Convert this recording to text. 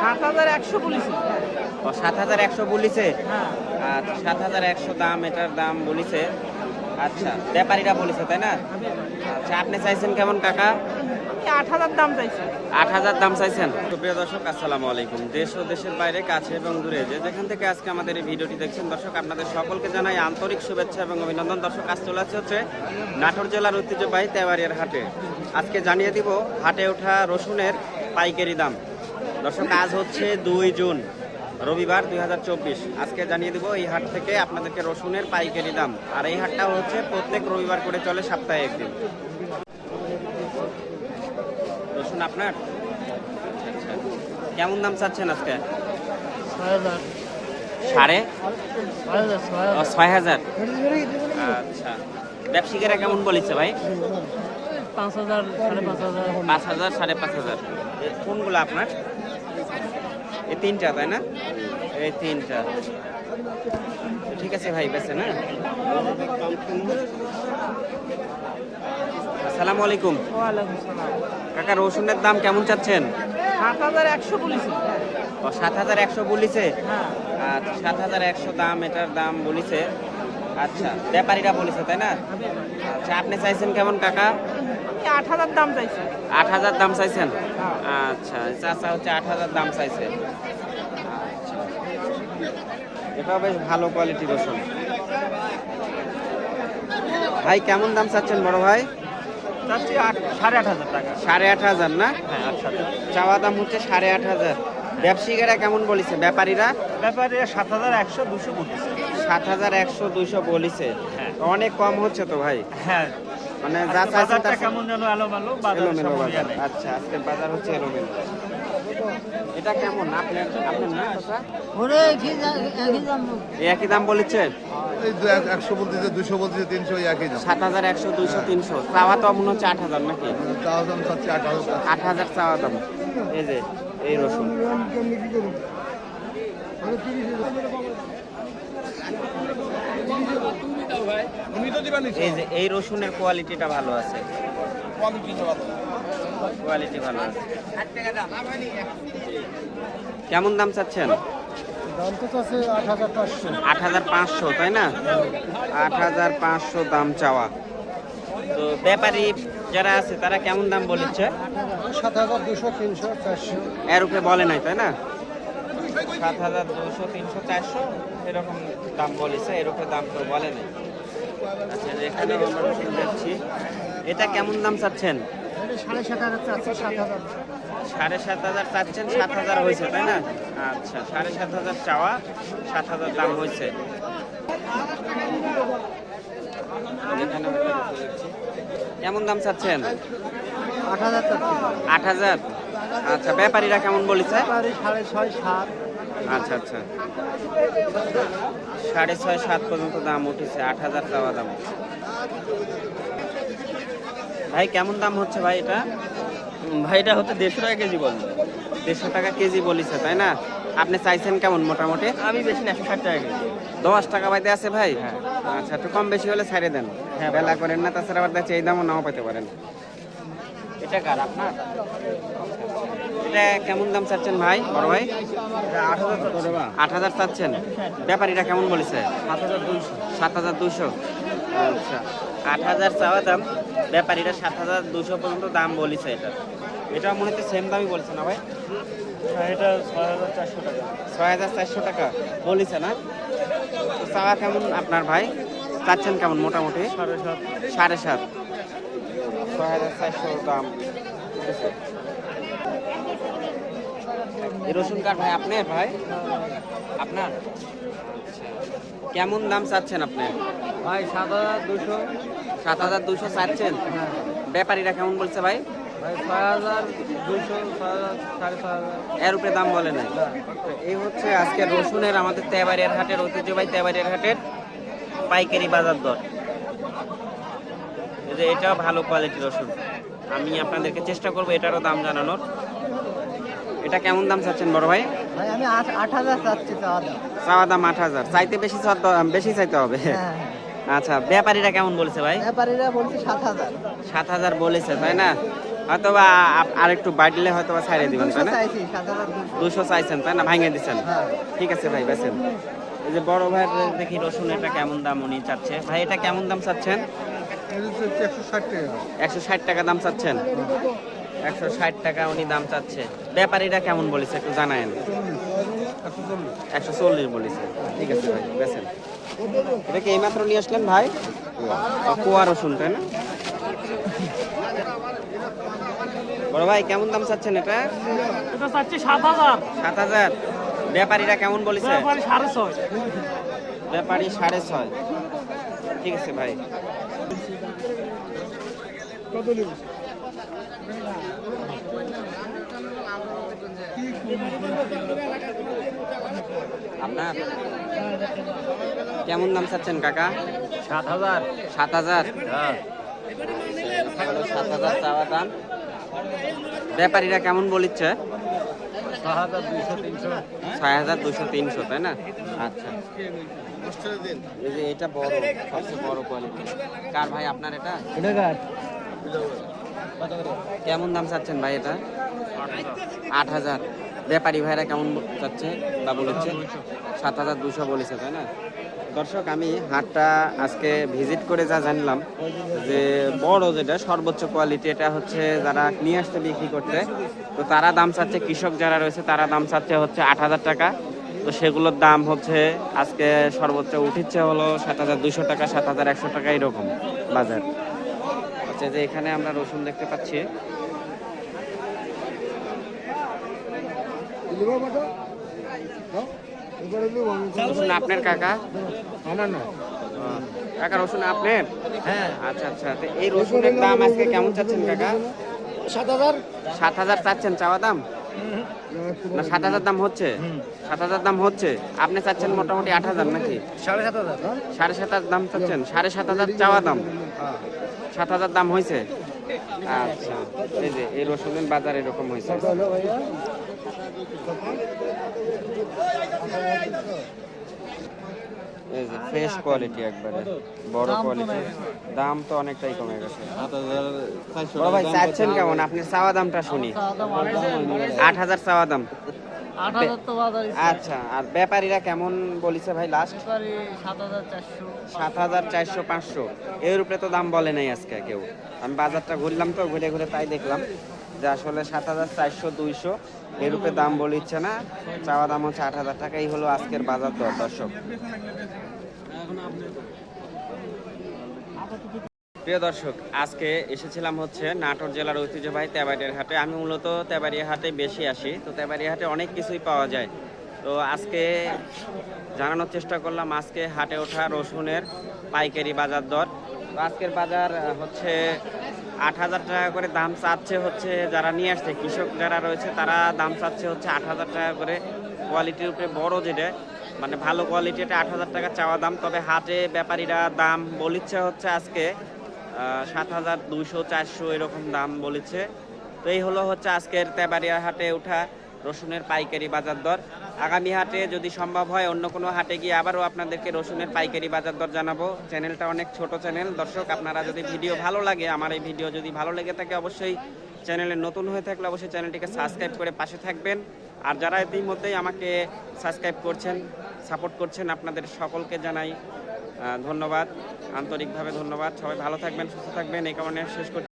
সাত হাজার একশো বলেছি। ও সাত হাজার একশো বলিছে? হ্যাঁ। আচ্ছা সাত হাজার একশো দাম এটার দাম বলিছে। আচ্ছা ব্যাপারীরা বলেছে তাই না? আচ্ছা আপনি চাইছেন কেমন কাকা? আট হাজার দাম চাইছি। আট হাজার দাম চাইছেন? প্রিয় দর্শক আসসালামু আলাইকুম। দেশ ও দেশের বাইরে কাছে এবং দূরে যে যেখান থেকে আজকে আমাদের এই ভিডিওটি দেখছেন দর্শক আপনাদের সকলকে জানাই আন্তরিক শুভেচ্ছা এবং অভিনন্দন। দর্শক আজ চলে আসছে হচ্ছে নাটোর জেলার ঐতিহ্যবাহী তেওয়ারিয়ার হাটে। আজকে জানিয়ে দিব হাটে ওঠা রসুনের পাইকারি দাম। দর্শক আজ হচ্ছে দুই জুন রবিবার দু হাজার চব্বিশ। আজকে জানিয়ে দেবো এই হাট থেকে আপনাদেরকে রসুনের পাইকারি দাম। আর এই হাটটা হচ্ছে প্রত্যেক রবিবার করে চলে সপ্তাহে একদিন। রসুন আপনার? কেমন দাম চাচ্ছেন আজকে? সাড়ে? ছয় হাজার। আচ্ছা। ব্যবসায়ীরা কেমন বলেছে ভাই? পাঁচ হাজার সাড়ে পাঁচ হাজার। পাঁচ হাজার সাড়ে পাঁচ হাজার। কোনগুলো আপনার? এই তিনটা তাই না? এই তিনটা। ঠিক আছে ভাই বেছে না? আসসালামু আলাইকুম। কাকা রসুনের দাম কেমন চাচ্ছেন? সাত হাজার একশো বলেছি। ও সাত হাজার একশো বলিছে? হ্যাঁ। আচ্ছা সাত হাজার একশো দাম এটার দাম বলিছে। আচ্ছা ব্যাপারীরা বলেছে তাই না? আচ্ছা আপনি চাইছেন কেমন কাকা? আট হাজার দাম চাইছি আট হাজার দাম চাইছেন। আচ্ছা চাচা হচ্ছে আট হাজার দাম চাইছে। আচ্ছা। এটাও বেশ ভালো কোয়ালিটি রসুন। ভাই কেমন দাম চাচ্ছেন বড় ভাই? সাড়ে আট হাজার টাকা। সাড়ে আট হাজার না? হ্যাঁ চাওয়া দাম হচ্ছে সাড়ে আট হাজার। ব্যবসায়ীরা কেমন বলিছে? ব্যাপারীরা? ব্যাপারীরা সাত হাজার একশো দুশো বলতেছে সাত হাজার একশো দুইশো বলিছে। হ্যাঁ। অনেক কম হচ্ছে তো ভাই? হ্যাঁ মানে যা চাইছেন তা কেমন যেন এলো মেলো বাজার। এলোমেলো বাজার আচ্ছা আজকের বাজার হচ্ছে এলোমেলো। এটা কেমন? আপনার আপনার না চাচা? ওরে কি একই দাম একই দাম বলেছে? দু এক- একশো বলতেছে দুশো বলতেছে তিনশো একই দাম। সাত হাজার একশো দুইশো তিনশো। চাওয়া তো মনে হচ্ছে আট হাজার নাকি? তাও দাম চাচ্ছি আট হাজার আট হাজার চাওয়া দাম। এই যে এই রসুন। এই যে এই রসুনের কোয়ালিটিটা ভালো আছে। কোয়ালিটি ভালো আছে। কেমন দাম চাচ্ছেন? আট হাজার পাঁচশো তাই না? আট হাজার পাঁচশো দাম চাওয়া। তো ব্যাপারী যারা আছে তারা কেমন দাম বলেছে? সাত হাজার দুশো তিনশো চারশো। এর উপরে বলে নাই তাই না? সাত হাজার দুশো তিনশো চারশো এরকম দাম বলেছে এর উপরে দাম তো বলে নাই। আচ্ছা এখানে আমরা রসুন দেখছি এটা কেমন দাম চাচ্ছেন? সাড়ে সাত হাজার সাত হাজার সাড়ে সাত হাজার চাচ্ছেন সাত হাজার হয়েছে তাই না? আচ্ছা সাড়ে সাত হাজার চাওয়া সাত হাজার দাম হয়েছে। কেমন দাম চাচ্ছেন? আট হাজার আট হাজার? আচ্ছা ব্যাপারীরা কেমন বলেছে? সাড়ে ছয় সাত। আচ্ছা আচ্ছা। সাড়ে ছয় সাত পর্যন্ত দাম উঠেছে আট হাজার চাওয়া দাম ভাই কেমন দাম হচ্ছে ভাই এটা? ভাই এটা হচ্ছে দেড়শো টাকা কেজি বলব দেড়শো টাকা কেজি বলিছে তাই না? আপনি চাইছেন কেমন মোটামুটি? আমি বেশি না একশো ষাট টাকা কেজি। দশ টাকা বাইতে আছে ভাই? আচ্ছা একটু কম বেশি হলে ছাড়ে দেন। হ্যাঁ। বেলা করেন না তাছাড়া আবার দেখছি এই দামও নাও পেতে পারেন। এটা কার আপনার? এটা কেমন দাম চাচ্ছেন ভাই বড় ভাই? আট হাজার চাচ্ছেন। ব্যাপারীরা কেমন বলেছে? সাত হাজার দুশো আচ্ছা। আট হাজার চাওয়া দাম ব্যাপারীরা সাত হাজার দুশো পর্যন্ত দাম বলিছে এটা। এটা মনে হচ্ছে সেম দামই বলছে না ভাই? এটা ছয় হাজার চারশো টাকা। ছয় হাজার চারশো টাকা বলিছে না? চাওয়া কেমন আপনার ভাই? চাচ্ছেন কেমন মোটামুটি? সাড়ে সাত। সাড়ে সাত। ছয় হাজার চারশো দাম। রসুন কাঠ ভাই আপনার ভাই? আপনার। কেমন দাম চাচ্ছেন আপনি? ভাই সাত হাজার দুশো। সাত হাজার দুশো চাচ্ছেন? হ্যাঁ। ব্যাপারীরা কেমন বলছে ভাই? এর উপরে দাম বলে নাই। এই হচ্ছে আজকে রসুনের আমাদের তেবারিয়ার হাটের ঐতিহ্যবাহী তেবারিয়ার হাটের পাইকারি বাজার দর। যে এটাও ভালো কোয়ালিটির রসুন। আমি আপনাদেরকে চেষ্টা করব এটারও দাম জানানোর। এটা কেমন দাম চাচ্ছেন বড় ভাই? ভাই আমি আট হাজার চাচ্ছি চাওয়া দাম আট হাজার। চাইতে বেশি বেশি চাইতে হবে। হ্যাঁ আচ্ছা ব্যাপারীরা কেমন বলছে ভাই? ব্যাপারীরা বলছে সাত হাজার। সাত হাজার বলেছে তাই না? হয়তো বা আর একটু বাড়লে হয়তো বা ছাইড়ে দিবেন তাই না? দুশো চাইছেন তাই না? ভাঙে দিচ্ছেন হ্যাঁ। ঠিক আছে ভাই বেছেন এই যে বড় ভাই দেখি রসুন এটা কেমন দাম উনি চাচ্ছে? ভাই এটা কেমন দাম চাচ্ছেন? একশো ষাট টাকা। একশো ষাট টাকা দাম চাচ্ছেন। একশো ষাট টাকা উনি দাম চাচ্ছে। ব্যাপারীরা কেমন বলেছে একটু জানায়েন। একশো চল্লিশ বলেছে। ঠিক আছে ভাই বেছেন এটা কি এইমাত্র নিয়ে আসলেন ভাই? কুয়া রসুন তাই না? বড় ভাই কেমন দাম চাচ্ছেন এটা? এটা চাচ্ছি সাত হাজার। সাত হাজার। ব্যাপারীরা কেমন বলেছে? ব্যাপারে সাড়ে ছয়। ব্যাপারী সাড়ে ছয়। ঠিক আছে ভাই। আপনার? কেমন দাম চাচ্ছেন কাকা? সাত হাজার। সাত হাজার? হ্যাঁ। সাত হাজার চাওয়া দাম। ব্যাপারীরা কেমন বলিচ্ছে? ছয় হাজার দুশো তিনশো। তাই না? আচ্ছা। এই যে এটা বড় সবচেয়ে বড় কোয়ালিটি কার ভাই আপনার এটা? কেমন দাম চাচ্ছেন ভাই এটা? আট হাজার। ব্যাপারী ভাইরা কেমন চাচ্ছে বা বলেছে। সাত হাজার দুশো বলেছে, তাই না? দর্শক, আমি হাটটা আজকে ভিজিট করে যা জানলাম, যে বড় যেটা, সর্বোচ্চ কোয়ালিটি এটা হচ্ছে যারা নিয়ে আসতে বিক্রি করতে, তো তারা দাম চাচ্ছে, কৃষক যারা রয়েছে, তারা দাম চাচ্ছে হচ্ছে আট হাজার টাকা। তো সেগুলোর দাম হচ্ছে, আজকে সর্বোচ্চ উঠিচ্ছে হলো সাত হাজার দুশো টাকা, সাত হাজার একশো টাকা, এরকম বাজার। হচ্ছে যে এখানে আমরা রসুন দেখতে পাচ্ছি। রসুন আপনার কাকা? আমার না কাকা রসুন আপনার? হ্যাঁ। আচ্ছা আচ্ছা। এই রসুনের দাম আজকে কেমন চাচ্ছেন কাকা? সাত হাজার। সাত হাজার চাচ্ছেন চাওয়া দাম? না সাত হাজার দাম হচ্ছে? সাত হাজার দাম হচ্ছে? আপনি চাচ্ছেন মোটামুটি আট হাজার নাকি? সাড়ে সাত হাজার। সাড়ে সাত হাজার দাম চাচ্ছেন? সাড়ে সাত হাজার চাওয়া দাম? সাত হাজার দাম হয়েছে? আচ্ছা এই যে এই রসুনের বাজার এরকম হয়েছে। এই যে ফ্রেশ কোয়ালিটি একবারে বড় কোয়ালিটি দাম তো অনেকটাই কমে গেছে। বড় ভাই চাচ্ছেন কেমন? আপনি চাওয়া দামটা শুনি। আট হাজার চাওয়া দাম। আচ্ছা আর ব্যাপারীরা কেমন বলিছে ভাই লাস্ট সাত হাজার চারশো সাত হাজার চারশো পাঁচশো। এর উপরে তো দাম বলে নাই আজকে কেউ। আমি বাজারটা ঘুরলাম তো ঘুরে ঘুরে তাই দেখলাম যে আসলে সাত হাজার চারশো দুইশো। এর উপরে দাম বলিচ্ছে না। চাওয়া দাম হচ্ছে আট হাজার টাকাই হলো আজকের বাজার দর দর্শক। প্রিয় দর্শক, আজকে এসেছিলাম হচ্ছে নাটোর জেলার ঐতিহ্যবাহী তেবাড়িয়ার হাটে। আমি মূলত তেবাড়িয়া হাটে বেশি আসি, তো তেবাড়িয়া হাটে অনেক কিছুই পাওয়া যায়। তো আজকে জানানোর চেষ্টা করলাম, আজকে হাটে ওঠা রসুনের পাইকারি বাজার দর। তো আজকের বাজার হচ্ছে আট হাজার টাকা করে দাম চাচ্ছে হচ্ছে যারা নিয়ে আসছে, কৃষক যারা রয়েছে তারা দাম চাচ্ছে হচ্ছে আট হাজার টাকা করে। কোয়ালিটির উপরে বড় যেটা মানে ভালো কোয়ালিটি এটা আট হাজার টাকা চাওয়া দাম। তবে হাটে ব্যাপারীরা দাম বলিচ্ছে হচ্ছে আজকে সাত হাজার দুইশো চারশো এরকম দাম বলেছে। তো এই হলো হচ্ছে আজকের তেবাড়িয়া হাটে ওঠা রসুনের পাইকারি বাজার দর। আগামী হাটে যদি সম্ভব হয় অন্য কোনো হাটে গিয়ে আবারও আপনাদেরকে রসুনের পাইকারি বাজার দর জানাব। চ্যানেলটা অনেক ছোট চ্যানেল। দর্শক, আপনারা যদি ভিডিও ভালো লাগে, আমার এই ভিডিও যদি ভালো লেগে থাকে অবশ্যই চ্যানেলে নতুন হয়ে থাকলে অবশ্যই চ্যানেলটিকে সাবস্ক্রাইব করে পাশে থাকবেন। আর যারা ইতিমধ্যেই আমাকে সাবস্ক্রাইব করছেন, সাপোর্ট করছেন, আপনাদের সকলকে জানাই ধন্যবাদ। আন্তরিকভাবে ধন্যবাদ। সবাই ভালো থাকবেন সুস্থ থাকবেন। এই কারণে শেষ